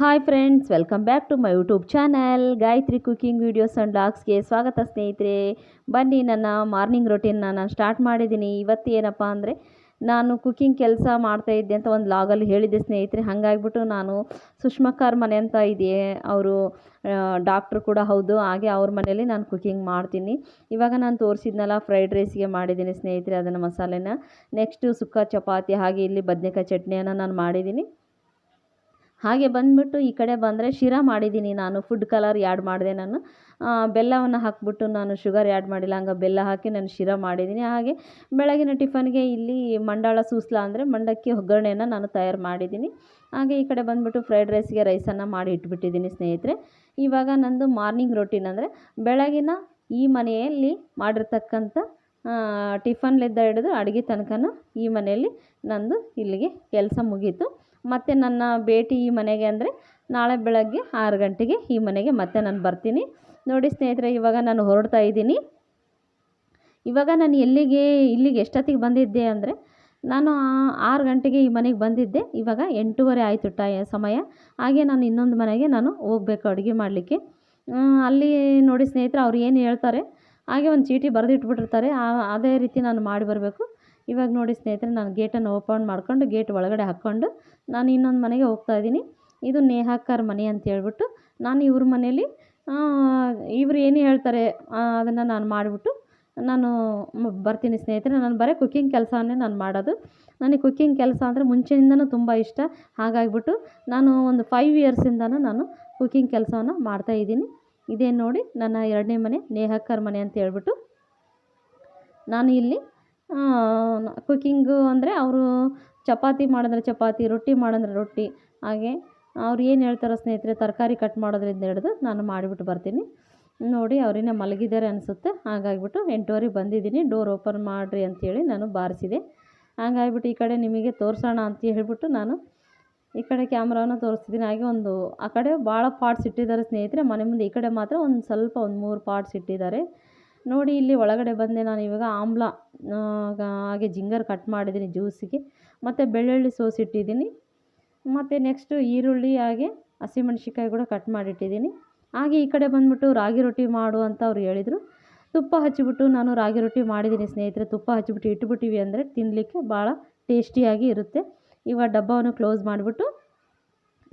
Hi friends welcome back to my YouTube channel Gayatri cooking videos and ಬ್ಲಾಗ್ಸ್ಗೆ ಸ್ವಾಗತ ಸ್ನೇಹಿತರೆ. ಬನ್ನಿ, ನನ್ನ ಮಾರ್ನಿಂಗ್ ರೊಟೀನ್ನ ನಾನು ಸ್ಟಾರ್ಟ್ ಮಾಡಿದ್ದೀನಿ. ಇವತ್ತು ಏನಪ್ಪ ಅಂದರೆ ನಾನು ಕುಕಿಂಗ್ ಕೆಲಸ ಮಾಡ್ತಾ ಇದ್ದೆ ಅಂತ ಒಂದು ಲಾಗಲ್ಲಿ ಹೇಳಿದ್ದೆ ಸ್ನೇಹಿತರೆ. ಹಾಗಾಗ್ಬಿಟ್ಟು ನಾನು ಸುಷ್ಮಕ್ಕಾರ ಮನೆ ಅಂತ ಇದೆ ಅವರು ಡಾಕ್ಟ್ರು ಕೂಡ ಹೌದು. ಹಾಗೆ ಅವ್ರ ಮನೇಲಿ ನಾನು ಕುಕಿಂಗ್ ಮಾಡ್ತೀನಿ. ಇವಾಗ ನಾನು ತೋರಿಸಿದ್ನಲ್ಲ ಫ್ರೈಡ್ ರೈಸ್ಗೆ ಮಾಡಿದ್ದೀನಿ ಸ್ನೇಹಿತರೆ ಅದನ್ನು ಮಸಾಲೆನ. ನೆಕ್ಸ್ಟು ಸುಕ್ಕ ಚಪಾತಿ, ಹಾಗೆ ಇಲ್ಲಿ ಬದನೆಕಾಯಿ ಚಟ್ನಿಯನ್ನು ನಾನು ಮಾಡಿದ್ದೀನಿ. ಹಾಗೆ ಬಂದುಬಿಟ್ಟು ಈ ಕಡೆ ಬಂದರೆ ಶಿರಾ ಮಾಡಿದ್ದೀನಿ ನಾನು. ಫುಡ್ ಕಲರ್ ಆ್ಯಡ್ ಮಾಡಿದೆ ನಾನು. ಬೆಲ್ಲವನ್ನು ಹಾಕ್ಬಿಟ್ಟು ನಾನು ಶುಗರ್ ಆ್ಯಡ್ ಮಾಡಿಲ್ಲ, ಹಂಗೆ ಬೆಲ್ಲ ಹಾಕಿ ನಾನು ಶಿರಾ ಮಾಡಿದ್ದೀನಿ. ಹಾಗೆ ಬೆಳಗಿನ ಟಿಫನ್ಗೆ ಇಲ್ಲಿ ಮಂಡಾಳ ಸೂಸ್ಲ ಅಂದರೆ ಮಂಡಕ್ಕಿ ಒಗ್ಗರಣೆಯನ್ನು ನಾನು ತಯಾರು ಮಾಡಿದ್ದೀನಿ. ಹಾಗೆ ಈ ಕಡೆ ಬಂದುಬಿಟ್ಟು ಫ್ರೈಡ್ ರೈಸ್ಗೆ ರೈಸನ್ನು ಮಾಡಿ ಇಟ್ಬಿಟ್ಟಿದ್ದೀನಿ ಸ್ನೇಹಿತರೆ. ಇವಾಗ ನಂದು ಮಾರ್ನಿಂಗ್ ರೊಟೀನ್ ಅಂದರೆ ಬೆಳಗಿನ ಈ ಮನೆಯಲ್ಲಿ ಮಾಡಿರ್ತಕ್ಕಂಥ ಟಿಫನ್ಲಿದ್ದ ಹಿಡಿದು ಅಡುಗೆ ತನಕನೂ ಈ ಮನೆಯಲ್ಲಿ ನಂದು ಇಲ್ಲಿಗೆ ಕೆಲಸ ಮುಗೀತು. ಮತ್ತು ನನ್ನ ಭೇಟಿ ಈ ಮನೆಗೆ ಅಂದರೆ ನಾಳೆ ಬೆಳಗ್ಗೆ ಆರು ಗಂಟೆಗೆ ಈ ಮನೆಗೆ ಮತ್ತೆ ನಾನು ಬರ್ತೀನಿ. ನೋಡಿ ಸ್ನೇಹಿತರೆ, ಇವಾಗ ನಾನು ಹೊರಡ್ತಾ ಇದ್ದೀನಿ. ಇವಾಗ ನಾನು ಎಲ್ಲಿಗೆ, ಇಲ್ಲಿಗೆ ಎಷ್ಟೊತ್ತಿಗೆ ಬಂದಿದ್ದೆ ಅಂದರೆ ನಾನು ಆರು ಗಂಟೆಗೆ ಈ ಮನೆಗೆ ಬಂದಿದ್ದೆ. ಇವಾಗ ಎಂಟೂವರೆ ಆಯಿತು ಟೈ, ಸಮಯ. ಹಾಗೆ ನಾನು ಇನ್ನೊಂದು ಮನೆಗೆ ನಾನು ಹೋಗ್ಬೇಕು ಅಡುಗೆ ಮಾಡಲಿಕ್ಕೆ. ಅಲ್ಲಿ ನೋಡಿ ಸ್ನೇಹಿತರೆ, ಅವ್ರು ಏನು ಹೇಳ್ತಾರೆ, ಹಾಗೆ ಒಂದು ಚೀಟಿ ಬರೆದಿಟ್ಬಿಟ್ಟಿರ್ತಾರೆ. ಅದೇ ರೀತಿ ನಾನು ಮಾಡಿ ಬರಬೇಕು. ಇವಾಗ ನೋಡಿ ಸ್ನೇಹಿತರೆ, ನಾನು ಗೇಟನ್ನು ಓಪನ್ ಮಾಡ್ಕೊಂಡು ಗೇಟ್ ಒಳಗಡೆ ಹಾಕ್ಕೊಂಡು ನಾನು ಇನ್ನೊಂದು ಮನೆಗೆ ಹೋಗ್ತಾ ಇದ್ದೀನಿ. ಇದು ನೇಹಾಕರ್ ಮನೆ ಅಂತ ಹೇಳ್ಬಿಟ್ಟು ನಾನು ಇವ್ರ ಮನೇಲಿ ಇವ್ರು ಏನು ಹೇಳ್ತಾರೆ ಅದನ್ನು ನಾನು ಮಾಡಿಬಿಟ್ಟು ನಾನು ಬರ್ತೀನಿ ಸ್ನೇಹಿತರೆ. ನಾನು ಬರೀ ಕುಕ್ಕಿಂಗ್ ಕೆಲಸವನ್ನೇ ನಾನು ಮಾಡೋದು. ನನಗೆ ಕುಕ್ಕಿಂಗ್ ಕೆಲಸ ಅಂದರೆ ಮುಂಚೆಯಿಂದನೂ ತುಂಬ ಇಷ್ಟ. ಹಾಗಾಗಿಬಿಟ್ಟು ನಾನು ಒಂದು ಫೈವ್ ಇಯರ್ಸಿಂದನೂ ನಾನು ಕುಕ್ಕಿಂಗ್ ಕೆಲಸವನ್ನು ಮಾಡ್ತಾಯಿದ್ದೀನಿ ಇದೇ ನೋಡಿ ನನ್ನ ಎರಡನೇ ಮನೆ, ನೇಹಾಕರ್ ಮನೆ ಅಂತ ಹೇಳ್ಬಿಟ್ಟು ನಾನು ಇಲ್ಲಿ ಕುಕ್ಕಿಂಗು ಅಂದರೆ ಅವರು ಚಪಾತಿ ಮಾಡಿದ್ರೆ ಚಪಾತಿ, ರೊಟ್ಟಿ ಮಾಡಿದ್ರೆ ರೊಟ್ಟಿ. ಹಾಗೆ ಅವ್ರು ಏನು ಹೇಳ್ತಾರೋ ಸ್ನೇಹಿತರೆ, ತರಕಾರಿ ಕಟ್ ಮಾಡೋದ್ರಿಂದ ಹಿಡಿದು ನಾನು ಮಾಡಿಬಿಟ್ಟು ಬರ್ತೀನಿ. ನೋಡಿ, ಅವರಿನ್ನ ಮಲಗಿದ್ದಾರೆ ಅನಿಸುತ್ತೆ. ಹಾಗಾಗಿಬಿಟ್ಟು ಎಂಟುವರೆಗೆ ಬಂದಿದ್ದೀನಿ. ಡೋರ್ ಓಪನ್ ಮಾಡಿರಿ ಅಂಥೇಳಿ ನಾನು ಬಾರಿಸಿದೆ. ಹಾಗಾಗಿಬಿಟ್ಟು ಈ ಕಡೆ ನಿಮಗೆ ತೋರಿಸೋಣ ಅಂತ ಹೇಳಿಬಿಟ್ಟು ನಾನು ಈ ಕಡೆ ಕ್ಯಾಮ್ರಾನ ತೋರಿಸ್ತಿದ್ದೀನಿ. ಹಾಗೆ ಒಂದು, ಆ ಕಡೆ ಭಾಳ ಪಾಟ್ಸ್ ಇಟ್ಟಿದ್ದಾರೆ ಸ್ನೇಹಿತರೆ. ಮನೆ ಮುಂದೆ ಈ ಕಡೆ ಮಾತ್ರ ಒಂದು ಸ್ವಲ್ಪ, ಒಂದು ಮೂರು ಪಾಟ್ಸ್ ಇಟ್ಟಿದ್ದಾರೆ. ನೋಡಿ ಇಲ್ಲಿ ಒಳಗಡೆ ಬಂದೆ ನಾನು ಇವಾಗ ಆಮ್ಲ ಹಾಗೆ ಜಿಂಗರ್ ಕಟ್ ಮಾಡಿದ್ದೀನಿ ಜ್ಯೂಸಿಗೆ ಮತ್ತು ಬೆಳ್ಳುಳ್ಳಿ ಸೋಸಿಟ್ಟಿದ್ದೀನಿ ಮತ್ತು ನೆಕ್ಸ್ಟು ಈರುಳ್ಳಿ ಹಾಗೆ ಹಸಿಮೆಣ್ಸಿಕಾಯಿ ಕೂಡ ಕಟ್ ಮಾಡಿಟ್ಟಿದ್ದೀನಿ. ಹಾಗೆ ಈ ಕಡೆ ಬಂದುಬಿಟ್ಟು ರಾಗಿ ರೊಟ್ಟಿ ಮಾಡು ಅಂತ ಅವ್ರು ಹೇಳಿದರು. ತುಪ್ಪ ಹಚ್ಚಿಬಿಟ್ಟು ನಾನು ರಾಗಿ ರೊಟ್ಟಿ ಮಾಡಿದ್ದೀನಿ ಸ್ನೇಹಿತರೆ. ತುಪ್ಪ ಹಚ್ಚಿಬಿಟ್ಟು ಇಟ್ಬಿಟ್ಟಿವಿ ಅಂದರೆ ತಿನ್ನಲಿಕ್ಕೆ ಭಾಳ ಟೇಸ್ಟಿಯಾಗಿ ಇರುತ್ತೆ. ಇವಾಗ ಡಬ್ಬವನ್ನು ಕ್ಲೋಸ್ ಮಾಡಿಬಿಟ್ಟು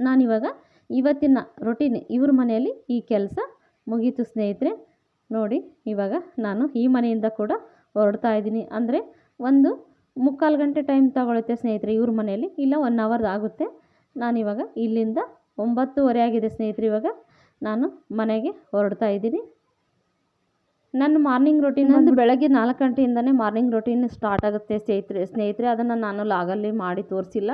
ನಾನಿವಾಗ ಇವತ್ತಿನ ರೊಟೀನ್ ಇವ್ರ ಮನೆಯಲ್ಲಿ ಈ ಕೆಲಸ ಮುಗೀತು ಸ್ನೇಹಿತರೆ. ನೋಡಿ ಇವಾಗ ನಾನು ಈ ಮನೆಯಿಂದ ಕೂಡ ಹೊರಡ್ತಾ ಇದ್ದೀನಿ. ಅಂದರೆ ಒಂದು ಮುಕ್ಕಾಲು ಗಂಟೆ ಟೈಮ್ ತಗೊಳುತ್ತೆ ಸ್ನೇಹಿತರೆ ಇವ್ರ ಮನೆಯಲ್ಲಿ. ಇಲ್ಲ ಒನ್ ಅವರ್ ಆಗುತ್ತೆ. ನಾನಿವಾಗ ಇಲ್ಲಿಂದ ಒಂಬತ್ತುವರೆ ಆಗಿದೆ ಸ್ನೇಹಿತರೆ ಇವಾಗ ನಾನು ಮನೆಗೆ ಹೊರಡ್ತಾ ಇದ್ದೀನಿ. ನನ್ನ ಮಾರ್ನಿಂಗ್ ರೊಟೀನ್ ಒಂದು ಬೆಳಗ್ಗೆ ನಾಲ್ಕು ಗಂಟೆಯಿಂದನೇ ಮಾರ್ನಿಂಗ್ ರೊಟೀನ್ ಸ್ಟಾರ್ಟ್ ಆಗುತ್ತೆ ಸ್ನೇಹಿತರೆ. ಸ್ನೇಹಿತರೆ ಅದನ್ನು ನಾನು ಲಾಗಲ್ಲಿ ಮಾಡಿ ತೋರಿಸಿಲ್ಲ.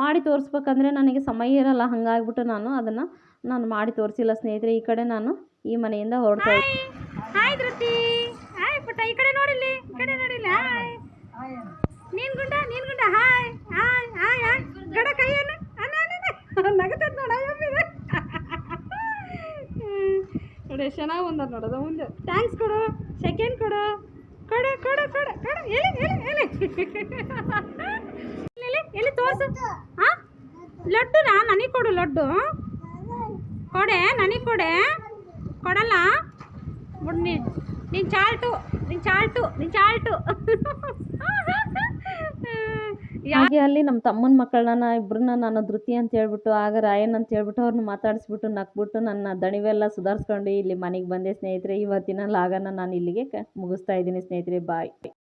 ಮಾಡಿ ತೋರಿಸ್ಬೇಕಂದ್ರೆ ನನಗೆ ಸಮಯ ಇರಲ್ಲ ಹಾಗಾಗ್ಬಿಟ್ಟು ನಾನು ಅದನ್ನು ನಾನು ಮಾಡಿ ತೋರಿಸಿಲ್ಲ ಸ್ನೇಹಿತರೆ. ಈ ಕಡೆ ನಾನು ಈ ಮನೆಯಿಂದ ಹೊರಡ್ತಾ ಇದ್ದೀನಿ. ಹಾಯ್ ಧೃತಿ ಹಾಯ್ ಪುಟ್ಟ. ಈ ಕಡೆ ನೋಡಿಲ್ಲಿ? ಈ ಕಡೆ ನೋಡಿಲ್ಲ? ಹಾಯ್ ನೀನ್ ಗುಂಡ ನೀನ್ ಗುಂಡ. ಹಾಯ್ ಹಾಯ್ ಹಾಯ್ ಹಾಯ್ ಗಡ ಕೈಯನ್ನು ಏನು ಅನ್ನ ನಗತದ ನೋಡ ನೋಡಿ ಎಷ್ಟು ಚೆನ್ನಾಗಿ ಬಂದದ ನೋಡೋದ ಮುಂದೆ. ಥ್ಯಾಂಕ್ಸ್ ಕೊಡು. ಸೆಕೆಂಡ್ ಕೊಡು. ಕೊಡು ಕೊಡು ಕೊಡು. ಕೊಡು. ಹೇಳಿ ಹೇಳಿ ಹೇಳಿ. ಎಲ್ಲಿ ಎಲ್ಲಿ ತೋರ್ಸು? ಹಾಂ ಲಡ್ಡುನಾ ನನಗೆ ಕೊಡು ಲಡ್ಡು. ಕೊಡೆ ನನಗೆ ಕೊಡೆ. ಕೊಡಲ್ಲ? ನೀ ನೀನು ಚಾಲ್ಟು ಚಾಲ್ಟು ಚಾಲ್ಟು. ಹಾಗೆ ಅಲ್ಲಿ ನಮ್ಮ ತಮ್ಮನ ಮಕ್ಕಳನ್ನ ಇಬ್ಬರನ್ನ ನಾನು ಧೃತಿ ಅಂತ ಹೇಳ್ಬಿಟ್ಟು, ಆಗ ರಾಯನ್ ಅಂತ ಹೇಳ್ಬಿಟ್ಟು ಅವ್ರನ್ನ ಮಾತಾಡಿಸ್ಬಿಟ್ಟು, ನಕ್ಬಿಟ್ಟು ನನ್ನ ದಣಿವೆಲ್ಲ ಸುಧಾರಿಸ್ಕೊಂಡು ಇಲ್ಲಿ ಮನೆಗೆ ಬಂದೆ ಸ್ನೇಹಿತರೆ. ಇವತ್ತಿನ ಲಾಗನ್ನ ನಾನು ಇಲ್ಲಿಗೆ ಮುಗಿಸ್ತಾ ಇದ್ದೀನಿ ಸ್ನೇಹಿತರೆ. ಬಾಯ್.